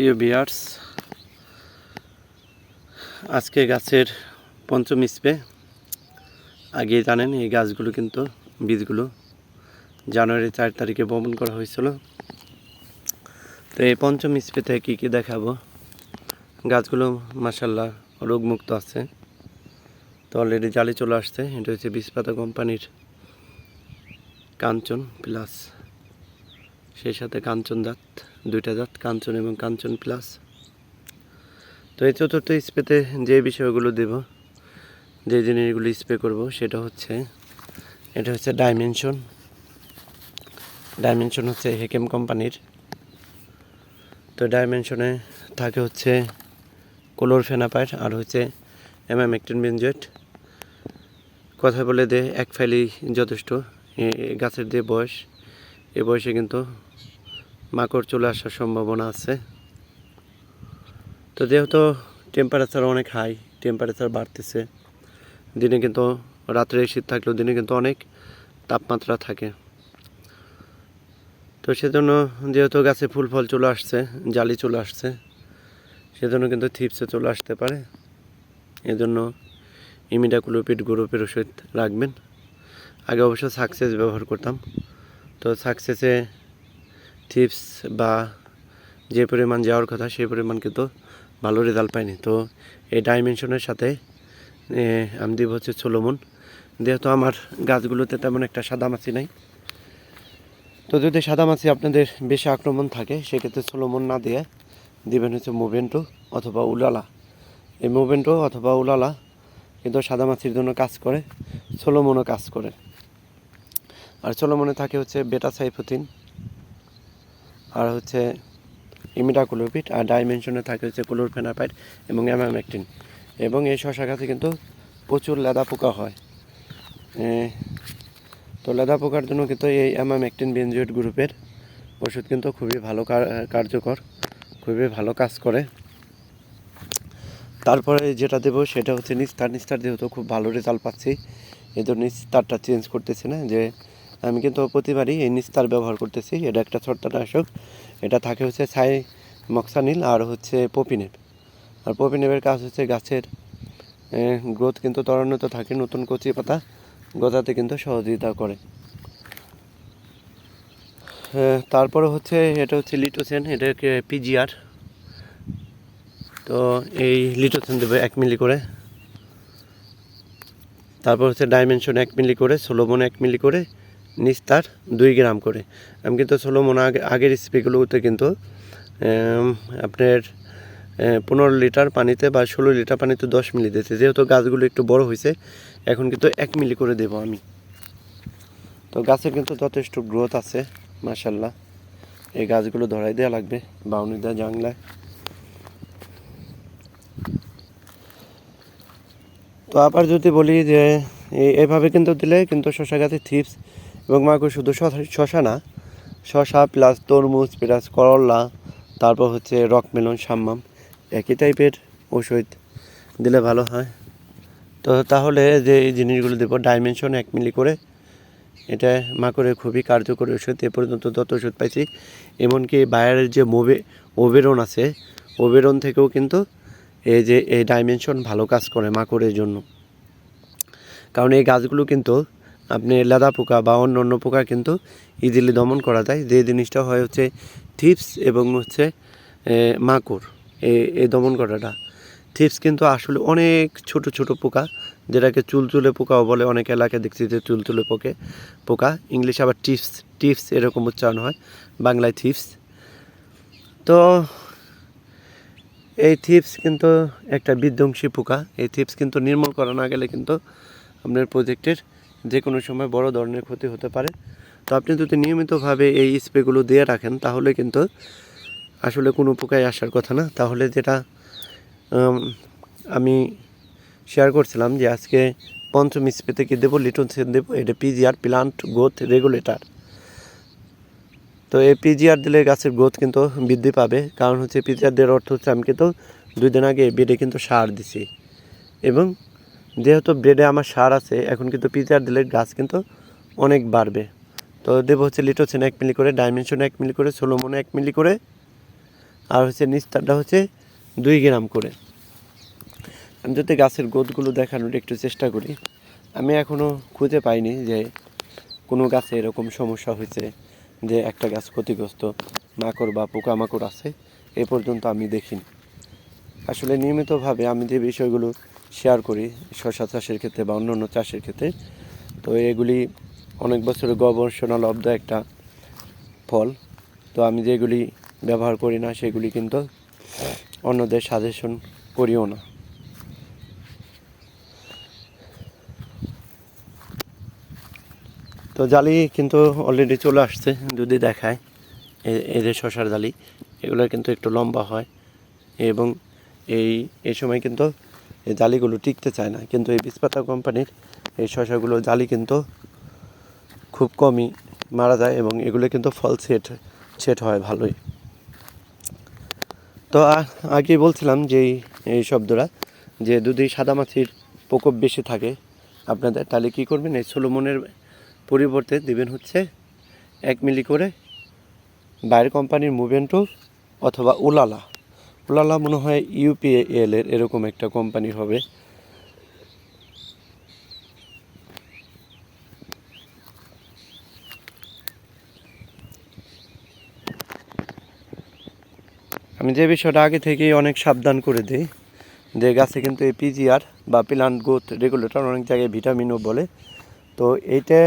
প্রিয় বিয়ার্স আজকে গাছের পঞ্চম স্প্রে। আগে জানেন, এই গাছগুলো কিন্তু বীজগুলো জানুয়ারি চার তারিখে বপন করা হয়েছিল। তো এই পঞ্চম স্প্রেতে কী কী দেখাবো? গাছগুলো মাসাল্লাহ রোগমুক্ত আছে। তো অলরেডি জালি চলে আসছে, এটা হচ্ছে বিষপাতা কোম্পানির কাঞ্চন প্লাস সেই সাথে কাঞ্চন দাঁত দুইটা দাঁত কাঞ্চন এবং কাঞ্চন প্লাস। তো এই চতুর্থ স্প্রেতে যে বিষয়গুলো দেব, যে জিনিসগুলো স্প্রে করব, সেটা হচ্ছে, এটা হচ্ছে ডাইমেনশন। ডাইমেনশন হচ্ছে হেকেম কোম্পানির। তো ডাইমেনশনে থাকে হচ্ছে কোলোরফেনাপাইট আর হচ্ছে এমামেকটিন বেনজয়েট কথা বলে দে, এক ফাইলেই যথেষ্ট গাছের দিয়ে বয়স এ বয়সে কিন্তু মাকড় চলে আসার সম্ভাবনা আছে। তো যেহেতু টেম্পারেচার অনেক হাই টেম্পারেচার বাড়তেছে, দিনে কিন্তু রাত্রে শীত থাকলেও দিনে কিন্তু অনেক তাপমাত্রা থাকে। তো সেজন্য যেহেতু গাছে ফুল ফল চলে আসছে, জালি চলে আসছে, সেজন্য কিন্তু থিপসে চলে আসতে পারে। এজন্য ইমিডাকুলোপিড গ্রুপের ওষুধ রাখবেন। আগে অবশ্য সাকসেস ব্যবহার করতাম। তো সাকসেসে টিপস বা যে পরিমাণ যাওয়ার কথা, সেই পরিমাণ কিন্তু ভালো রেজাল্ট পাইনি। তো এই ডাইমেনশনের সাথে আমি দিব হচ্ছে সোলোমন যেহেতু আমার গাছগুলোতে তেমন একটা সাদা মাছি নাই। তো যদি সাদা মাছি আপনাদের বেশি আক্রমণ থাকে, সেক্ষেত্রে সোলোমন না দিয়ে দিবেন হচ্ছে মুভেন্টো অথবা উলালা এই মুভেন্টো অথবা উলালা কিন্তু সাদা মাছির জন্য কাজ করে সোলোমনও কাজ করে। আর সোলোমনে থাকে হচ্ছে বেটা সাইফোতিন আর হচ্ছে ইমিডাকুলোপিড, আর ডাইমেনশনে থাকে হচ্ছে ক্লোরফেনাপাইড এবং অ্যামামেকটিন এবং এই শশা গাছে কিন্তু প্রচুর লেদা পোকা হয়। তো লেদা পোকার জন্য কিন্তু এই অ্যামামেকটিন বেনজয়েড গ্রুপের ওষুধ কিন্তু খুবই ভালো কার- কার্যকর, খুবই ভালো কাজ করে। তারপরে যেটা দেবো সেটা হচ্ছে নিস্তার। নিস্তার যেহেতু খুব ভালো রেজাল্ট পাচ্ছি এই জন্য নিস্তারটা চেঞ্জ করতেছি না, যে আমি কিন্তু প্রতিবারই এই নিস্তার ব্যবহার করতেছি। এটা একটা ছত্রাকনাশক। এটা থাকে হচ্ছে ছাই মক্সানিল আর হচ্ছে পপিনেপ আর পপিনেপের কাজ হচ্ছে গাছের গ্রোথ কিন্তু ত্বরান্বিত থাকে, নতুন কচি পাতা গজাতে কিন্তু সহযোগিতা করে। তারপরে হচ্ছে এটা হচ্ছে লিটোসেন, এটাকে পিজিআর। তো এই লিটোসেন দেবে এক মিলি করে। তারপর হচ্ছে ডাইমেনশন এক মিলি করে, সোলোমন এক মিলি করে নিস্তার দুই গ্রাম করে। আমি কিন্তু ষোলো সোলোমন আগে আগের স্প্রেগুলোতে কিন্তু আপনার পনেরো লিটার পানিতে বা ষোলো লিটার পানিতে দশ মিলি দিয়েছে। যেহেতু গাছগুলো একটু বড় হয়েছে, এখন কিন্তু এক মিলি করে দেবো আমি। তো গাছের কিন্তু যথেষ্ট গ্রোথ আছে মাসাল্লাহ এই গাছগুলো ধরাই দেওয়া লাগবে, বাউনি দেওয়া জাংলায় তো আবার যদি বলি যে, এ- এভাবে কিন্তু দিলে কিন্তু শশা গাছে থিপস এবং মাকড় শুধু শশা- না, শশা প্লাস তরমুজ প্লাস করলা, তারপর হচ্ছে রকমেলন সাম্মাম, একই টাইপের ওষুধ দিলে ভালো হয়। তো তাহলে যে এই জিনিসগুলো দেবো ডাইমেনশন এক মিলি করে, এটা মাকড়ের খুবই কার্যকরী ওষুধ এ পর্যন্ত যত ওষুধ পাইছি। এমনকি বায়ারের যে মোবে ওবেরন আছে, ওবেরন থেকেও কিন্তু এই যে, এই ডাইমেনশন ভালো কাজ করে মাকড়ের জন্য। কারণ এই গাছগুলো কিন্তু আপনি লেদা পোকা বা অন্য অন্য পোকা কিন্তু ইজিলি দমন করা যায়। যে জিনিসটা হয় হচ্ছে থিপস এবং হচ্ছে এ, মাকড়। এই দমন করাটা। থিপস কিন্তু আসলে অনেক ছোট ছোট পোকা যেটাকে চুলচুলে পোকাও বলে। অনেক এলাকায় দেখছি যে চুলচুলে পোকে পোকা। ইংলিশে আবার টিপস টিপস এরকম উচ্চারণ হয় বাংলায় থিপস। তো এই থিপস কিন্তু একটা বিধ্বংসী পোকা। এই থিপস কিন্তু নির্মূল করা না গেলে কিন্তু আপনার প্রজেক্টের যে কোনো সময় বড় ধরনের ক্ষতি হতে পারে। তো আপনি যদি নিয়মিতভাবে এই স্প্রেগুলো দিয়ে রাখেন, তাহলে কিন্তু আসলে কোনো পোকায় আসার কথা না। তাহলে যেটা আমি শেয়ার করছিলাম যে আজকে পঞ্চম স্প্রে থেকে দেবো? লিটন সেন দেবো। এটা পিজিআর প্লান্ট গ্রোথ রেগুলেটর তো এই পিজিআর দিলে গাছের গ্রোথ কিন্তু বৃদ্ধি পাবে। কারণ হচ্ছে পিজিআর দেওয়ার অর্থ হচ্ছে আমি কিন্তু দুই দিন আগে বেডে কিন্তু সার দিছি। এবং যেহেতু বেডে আমার সার আছে, এখন কিন্তু পিজিআর দিলে গাছ কিন্তু অনেক বাড়বে। তো দেবো হচ্ছে লিটোসেন এক মিলি করে ডাইমেনশন এক মিলি করে সোলোমন এক মিলি করে, আর হচ্ছে নিস্তারটা হচ্ছে দুই গ্রাম করে। আমি যদি গাছের গোদগুলো দেখানোর একটু চেষ্টা করি, আমি এখনও খুঁজে পাইনি যে কোনো গাছে এরকম সমস্যা হয়েছে যে একটা গাছ ক্ষতিগ্রস্ত, মাকড় বা পোকামাকড় আছে, এ পর্যন্ত আমি দেখিনি। আসলে নিয়মিতভাবে আমি যে বিষয়গুলো শেয়ার করি শশা চাষের ক্ষেত্রে বা অন্য অন্য চাষের ক্ষেত্রে। তো এগুলি অনেক বছরের গবেষণা লব্ধ একটা ফল। তো আমি যেগুলি ব্যবহার করি না, সেগুলি কিন্তু অন্যদের সাজেশন করিও না। তো জালি কিন্তু অলরেডি চলে আসছে, যদি দেখায়। এ- এই যে শশার জালি, এগুলো কিন্তু একটু লম্বা হয় এবং এই এই সময় কিন্তু এই জালিগুলো টিকতে চায় না। কিন্তু এই বিষপাতা কোম্পানির এই শশাগুলো জালি কিন্তু খুব কমই মারা যায় এবং এগুলো কিন্তু ফল সেট সেট হয় ভালোই। তো আগে বলছিলাম যে এই- শব্দটা যে যদি সাদামাছির প্রকোপ বেশি থাকে, আপনাদের তাহলে কী করবেন? এই সোলোমনের পরিবর্তে দিবেন হচ্ছে এক মিলি করে বাইরের কোম্পানির মুভেন্টো অথবা উলালা। উলালা মনে হয় ইউপিএল এর এরকম একটা কোম্পানি হবে। আমি যে বিষয়টা আগে থেকেই অনেক সাবধান করে দিই, যে গাছে কিন্তু এই পিজিআর বা প্লান্ট গ্রোথ রেগুলেটর অনেক জায়গায় ভিটামিনও বলে। তো এইটা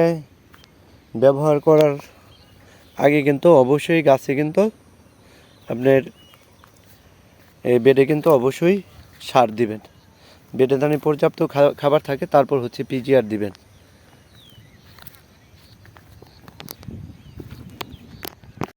ব্যবহার করার আগে কিন্তু অবশ্যই গাছে কিন্তু আপনার এই বেডে কিন্তু অবশ্যই সার দিবেন। বেডে দানি পর্যাপ্ত খাবার থাকে, তারপর হচ্ছে পিজিআর দিবেন।